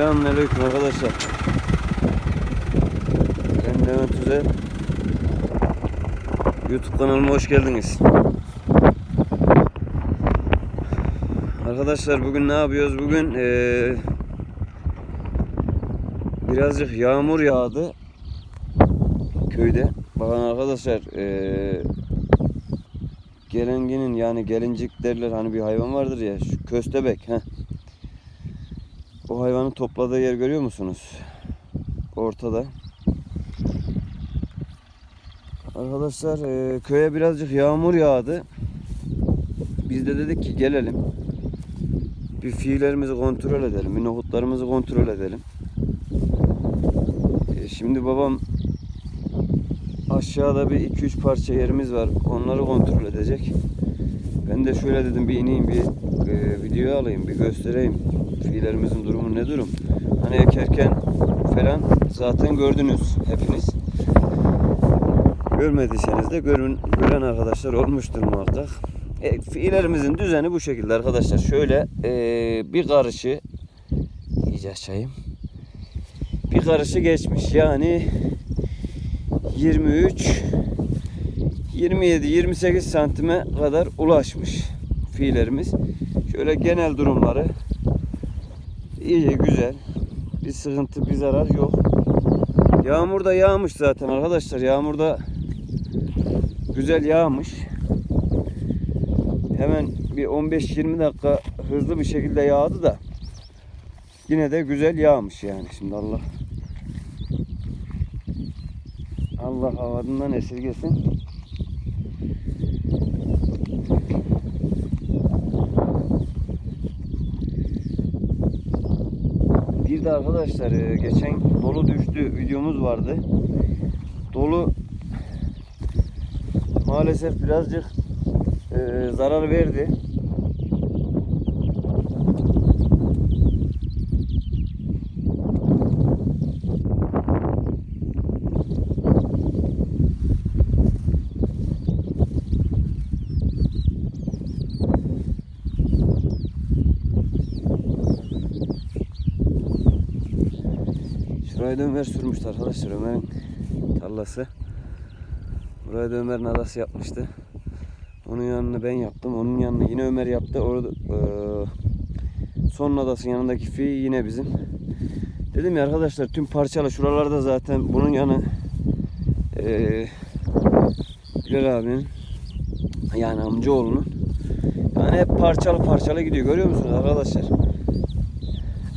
Selamünaleyküm arkadaşlar. Ben Levent Üzer. YouTube kanalıma hoş geldiniz. Arkadaşlar bugün ne yapıyoruz? Bugün eee, birazcık yağmur yağdı köyde. Bakın arkadaşlar eee gelenginin yani gelincik derler hani bir hayvan vardır ya şu köstebek heh. O hayvanın topladığı yer görüyor musunuz? Ortada. Arkadaşlar eee, köye birazcık yağmur yağdı. Biz de dedik ki gelelim. Bir fiillerimizi kontrol edelim. Bir nohutlarımızı kontrol edelim. E, şimdi babam aşağıda bir 2-3 parça yerimiz var. Onları kontrol edecek. Ben de şöyle dedim bir ineyim bir e, video alayım bir göstereyim. Fiillerimizin durumu ne durum? Hani ekerken falan zaten gördünüz hepiniz. Görmediyseniz de görün, gören arkadaşlar olmuştur muhakkak. E, fiillerimizin düzeni bu şekilde arkadaşlar. Şöyle e, bir karışı iyice açayım. Bir karışı geçmiş. Yani 23 27 28 santime kadar ulaşmış fiillerimiz. Şöyle genel durumları iyi güzel. Bir sıkıntı bir zarar yok. Yağmur da yağmış zaten arkadaşlar. Yağmur da güzel yağmış. Hemen bir 15-20 dakika hızlı bir şekilde yağdı da yine de güzel yağmış yani. Şimdi Allah Allah havadından esirgesin. Arkadaşlar e, geçen dolu düştü videomuz vardı. Dolu maalesef birazcık e, zarar verdi. Şurayı da Ömer sürmüştü arkadaşlar. Ömer'in tarlası. Burayı da Ömer nadası yapmıştı. Onun yanını ben yaptım. Onun yanını yine Ömer yaptı. Orada eee, son nadasının yanındaki fi yine bizim. Dedim ya arkadaşlar tüm parçalı şuralarda zaten bunun yanı eee Bilal abinin yani amcaoğlunun yani hep parçalı parçalı gidiyor. Görüyor musunuz arkadaşlar?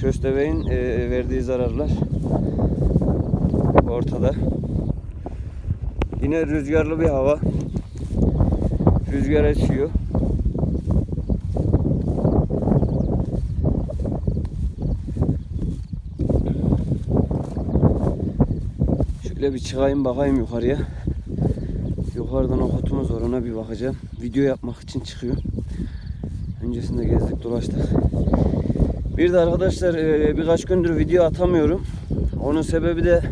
Köstebeğin eee, verdiği zararlar ortada. Yine rüzgarlı bir hava. Rüzgar esiyor. Şöyle bir çıkayım bakayım yukarıya. Yukarıdan okotumuz var ona bir bakacağım. Video yapmak için çıkıyor. Öncesinde gezdik dolaştık. Bir de arkadaşlar e, birkaç gündür video atamıyorum. Onun sebebi de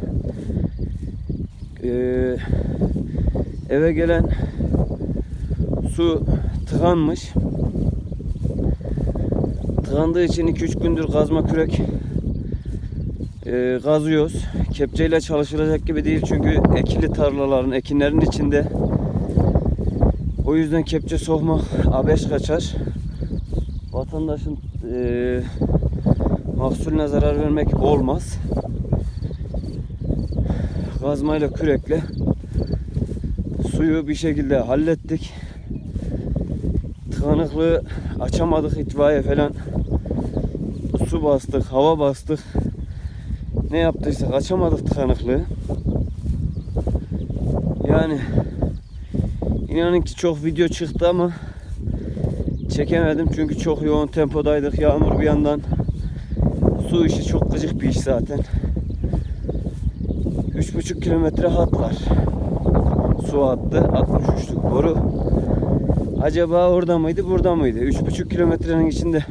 e, eve gelen su tıkanmış. Tıkandığı için 2-3 gündür kazma kürek e, kazıyoruz. Kepçeyle çalışılacak gibi değil çünkü ekili tarlaların, ekinlerin içinde. O yüzden kepçe sokmak abeş kaçar. Vatandaşın e, mahsulüne zarar vermek olmaz. Kazmayla kürekle suyu bir şekilde hallettik. Tıkanıklığı açamadık itfaiye falan. Su bastık, hava bastık. Ne yaptıysak açamadık tıkanıklığı. Yani inanın ki çok video çıktı ama çekemedim çünkü çok yoğun tempodaydık. Yağmur bir yandan. Su işi çok gıcık bir iş zaten. 3,5 kilometre hat var. Su hattı 63'lük boru. Acaba orada mıydı burada mıydı? 3,5 kilometrenin içinde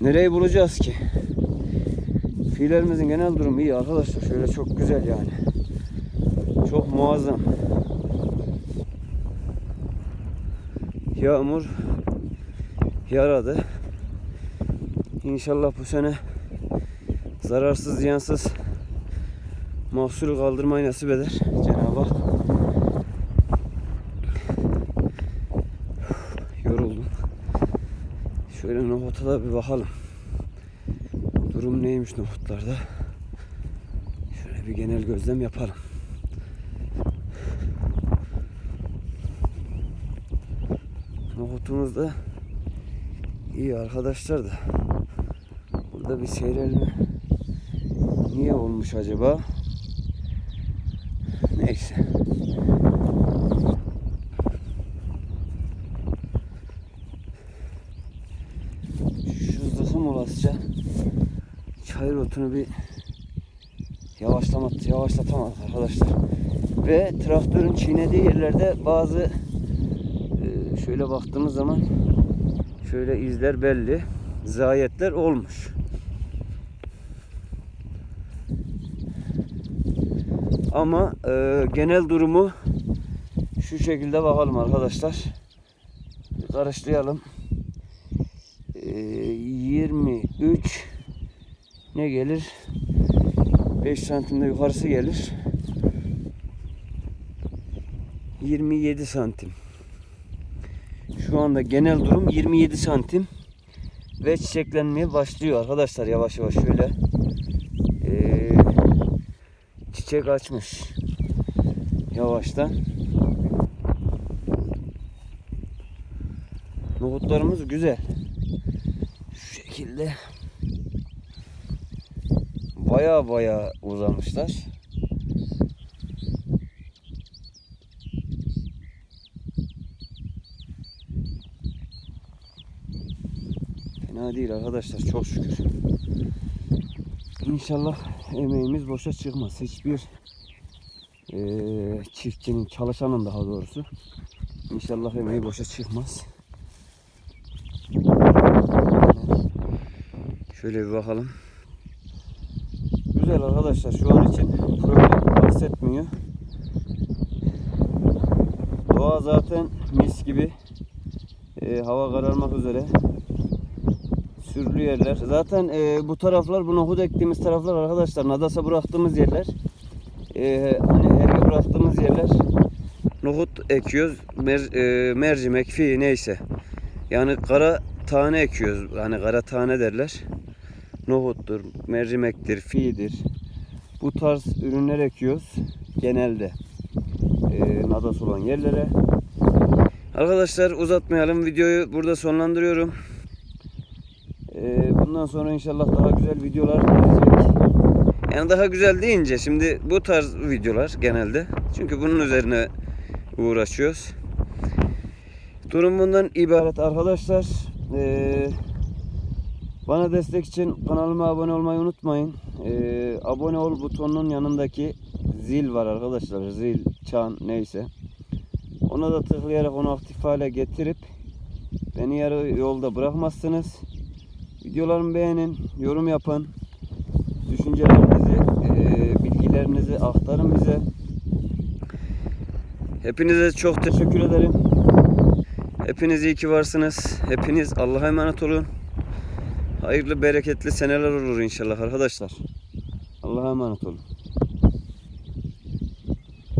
nereyi bulacağız ki? Fiillerimizin genel durumu iyi arkadaşlar. Şöyle çok güzel yani. Çok muazzam. Yağmur yaradı. İnşallah bu sene zararsız ziyansız mahsul kaldırmayı nasip eder Cenab-ı Hak. Yoruldum. Şöyle nohuta da bir bakalım. Durum neymiş nohutlarda? Şöyle bir genel gözlem yapalım. Nohutumuz da iyi arkadaşlar da. Burada bir seyrelme niye olmuş acaba? Neyse. Şu zıhım olasıca çayır otunu bir yavaşlamat, yavaşlatamadık arkadaşlar. Ve traktörün çiğnediği yerlerde bazı e, şöyle baktığımız zaman şöyle izler belli. Zayetler olmuş. Ama e, genel durumu şu şekilde bakalım arkadaşlar. Bir karıştıralım. E, 23 ne gelir? 5 santimde yukarısı gelir. 27 santim. Şu anda genel durum 27 santim ve çiçeklenmeye başlıyor arkadaşlar yavaş yavaş şöyle. Çiçek açmış. Yavaştan. Nohutlarımız güzel. Şu şekilde. Baya baya uzamışlar. Fena değil arkadaşlar çok şükür. İnşallah emeğimiz boşa çıkmaz. Hiçbir eee, çiftçinin, çalışanın daha doğrusu. İnşallah emeği boşa çıkmaz. Şöyle bir bakalım. Güzel arkadaşlar şu an için problem bahsetmiyor. Doğa zaten mis gibi. Eee, hava kararmak üzere sürülü yerler. Zaten e, bu taraflar bu nohut ektiğimiz taraflar arkadaşlar Nadas'a bıraktığımız yerler. E, hani her bıraktığımız yerler nohut ekiyoruz. Mer, e, mercimek, fi neyse. Yani kara tane ekiyoruz. Hani kara tane derler. Nohuttur, mercimektir, fidir. Bu tarz ürünler ekiyoruz genelde. E, Nadas olan yerlere. Arkadaşlar uzatmayalım. Videoyu burada sonlandırıyorum. Bundan sonra inşallah daha güzel videolar gelecek. Yani daha güzel deyince şimdi bu tarz videolar genelde. Çünkü bunun üzerine uğraşıyoruz. Durum bundan ibaret arkadaşlar. Ee, bana destek için kanalıma abone olmayı unutmayın. Ee, abone ol butonunun yanındaki zil var arkadaşlar. Zil, çan neyse. Ona da tıklayarak onu aktif hale getirip beni yarı yolda bırakmazsınız. Videolarımı beğenin, yorum yapın. Düşüncelerinizi, eee, bilgilerinizi aktarın bize. Hepinize çok teşekkür ederim. Hepiniz iyi ki varsınız. Hepiniz Allah'a emanet olun. Hayırlı, bereketli seneler olur inşallah arkadaşlar. Allah'a emanet olun.